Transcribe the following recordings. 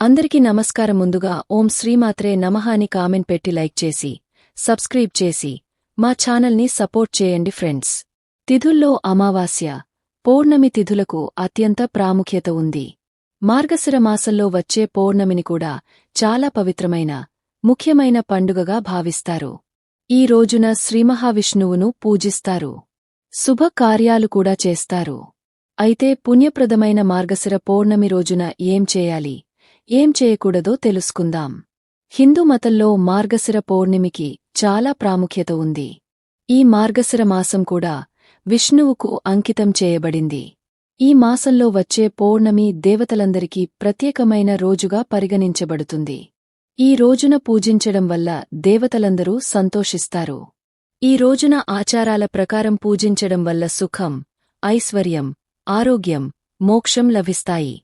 అందరికీ నమస్కారం ముందుగా ఓం శ్రీమాత్రే నమః అని కామెంట్ పెట్టి లైక్ చేసి సబ్స్క్రైబ్ చేసి మా ఛానల్ని సపోర్ట్ చేయండి ఫ్రెండ్స్. తిథుల్లో అమావాస్య పౌర్ణమి తిథులకు అత్యంత ప్రాముఖ్యత ఉంది. మార్గశిర మాసంలో వచ్చే పౌర్ణమిని కూడా చాలా పవిత్రమైన ముఖ్యమైన పండుగగా భావిస్తారు. ఈ రోజున శ్రీమహావిష్ణువును పూజిస్తారు. శుభకార్యాలు కూడా చేస్తారు. అయితే పుణ్యప్రదమైన మార్గశిర పౌర్ణమి రోజున ఏం చేయాలి? ఏం చేయకూడదో తెలుసుకుందాం. హిందూమతంలో మార్గశిర పౌర్ణమికి చాలా ప్రాముఖ్యత ఉంది. ఈ మార్గశిర మాసం కూడా విష్ణువుకు అంకితం చేయబడింది. ఈ మాసంలో వచ్చే పౌర్ణమి దేవతలందరికీ ప్రత్యేకమైన రోజుగా పరిగణించబడుతుంది. ఈ రోజున పూజించడం వల్ల దేవతలందరూ సంతోషిస్తారు. ఈ రోజున ఆచారాల ప్రకారం పూజించడం వల్ల సుఖం ఐశ్వర్యం ఆరోగ్యం మోక్షం లభిస్తాయి.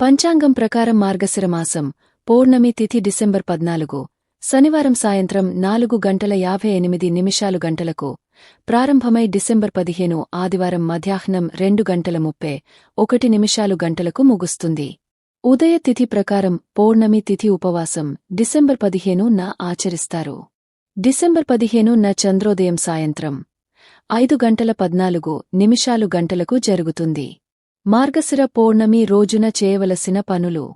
పంచాంగం ప్రకారం మార్గశిర మాసం పౌర్ణమి తిథి డిసెంబర్ పద్నాలుగు శనివారం సాయంత్రం నాలుగు గంటల యాభై ఎనిమిది నిమిషాలు గంటలకు ప్రారంభమై డిసెంబర్ పదిహేను ఆదివారం మధ్యాహ్నం రెండు గంటల ముప్పై ఒకటి నిమిషాలు గంటలకు ముగుస్తుంది. ఉదయ తిథి ప్రకారం పౌర్ణమి తిథి ఉపవాసం డిసెంబర్ పదిహేను న ఆచరిస్తారు. డిసెంబర్ పదిహేను న చంద్రోదయం సాయంత్రం ఐదు గంటల పద్నాలుగు నిమిషాలు గంటలకు జరుగుతుంది. మార్గశిర పౌర్ణమి రోజున చేయవలసిన పనులు.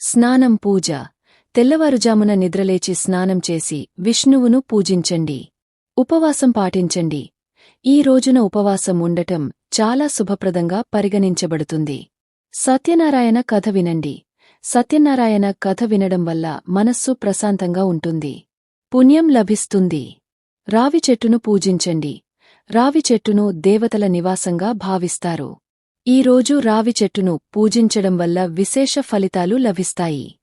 స్నానం పూజ. తెల్లవారుజామున నిద్రలేచి స్నానం చేసి విష్ణువును పూజించండి. ఉపవాసం పాటించండి. ఈ రోజున ఉపవాసం ఉండటం చాలా శుభప్రదంగా పరిగణించబడుతుంది. సత్యనారాయణ కథ వినండి. సత్యనారాయణ కథ వినడం వల్ల మనస్సు ప్రశాంతంగా ఉంటుంది. పుణ్యం లభిస్తుంది. రావి చెట్టును పూజించండి. రావి చెట్టును దేవతల నివాసంగా భావిస్తారు. ఈ రోజు రావి చెట్టును పూజించడం వల్ల విశేష ఫలితాలు లభిస్తాయి.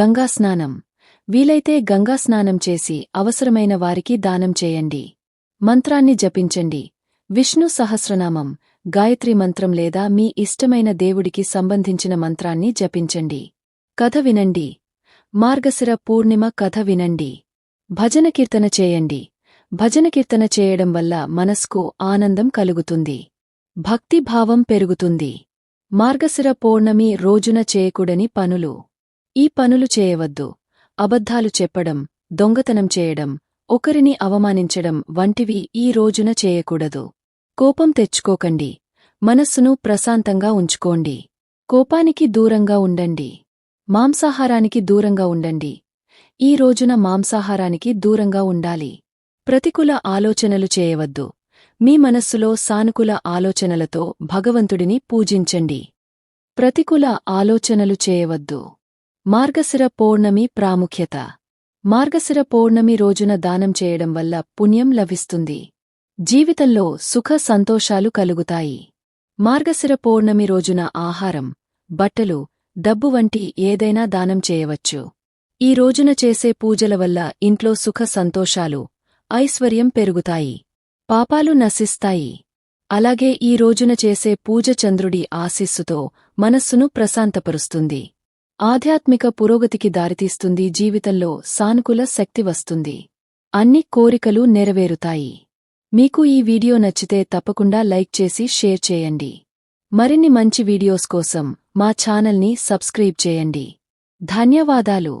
గంగాస్నానం వీలైతే గంగాస్నానం చేసి అవసరమైన వారికి దానం చేయండి. మంత్రాన్ని జపించండి. విష్ణు సహస్రనామం గాయత్రి మంత్రం లేదా మీ ఇష్టమైన దేవుడికి సంబంధించిన మంత్రాన్ని జపించండి. కథ వినండి. మార్గశిర పూర్ణిమ కథ వినండి. భజన కీర్తన చేయండి. భజన కీర్తన చేయడం వల్ల మనస్కు ఆనందం కలుగుతుంది. భక్తిభావం పెరుగుతుంది. మార్గశిర పౌర్ణమి రోజున చేయకూడని పనులు. ఈ పనులు చేయవద్దు. అబద్ధాలు చెప్పడం దొంగతనం చేయడం ఒకరిని అవమానించడం వంటివి ఈ రోజున చేయకూడదు. కోపం తెచ్చుకోకండి. మనస్సును ప్రశాంతంగా ఉంచుకోండి. కోపానికి దూరంగా ఉండండి. మాంసాహారానికి దూరంగా ఉండండి. ఈ రోజున మాంసాహారానికి దూరంగా ఉండాలి. ప్రతికూల ఆలోచనలు చేయవద్దు. మీ మనస్సులో సానుకూల ఆలోచనలతో భగవంతుడిని పూజించండి. ప్రతికూల ఆలోచనలు చేయవద్దు. మార్గశిర పౌర్ణమి ప్రాముఖ్యత. మార్గశిర పౌర్ణమి రోజున దానం చేయడం వల్ల పుణ్యం లభిస్తుంది. జీవితంలో సుఖ సంతోషాలు కలుగుతాయి. మార్గశిర పౌర్ణమి రోజున ఆహారం బట్టలు డబ్బు వంటి ఏదైనా దానం చేయవచ్చు. ఈ రోజున చేసే పూజల వల్ల ఇంట్లో సుఖ సంతోషాలు ఐశ్వర్యం పెరుగుతాయి. పాపాలు నశిస్తాయి. అలాగే ఈ రోజున చేసే పూజ చంద్రుడి ఆశీస్సుతో మనస్సును ప్రశాంతపరుస్తుంది. ఆధ్యాత్మిక పురోగతికి దారితీస్తుంది జీవితంలో సానుకూల శక్తి వస్తుంది. అన్ని కోరికలు నెరవేరుతాయి. మీకు ఈ వీడియో నచ్చితే తప్పకుండా లైక్ చేసి షేర్ చేయండి. మరిన్ని మంచి వీడియోస్ కోసం మా ఛానల్ని సబ్స్క్రైబ్ చేయండి. ధన్యవాదాలు.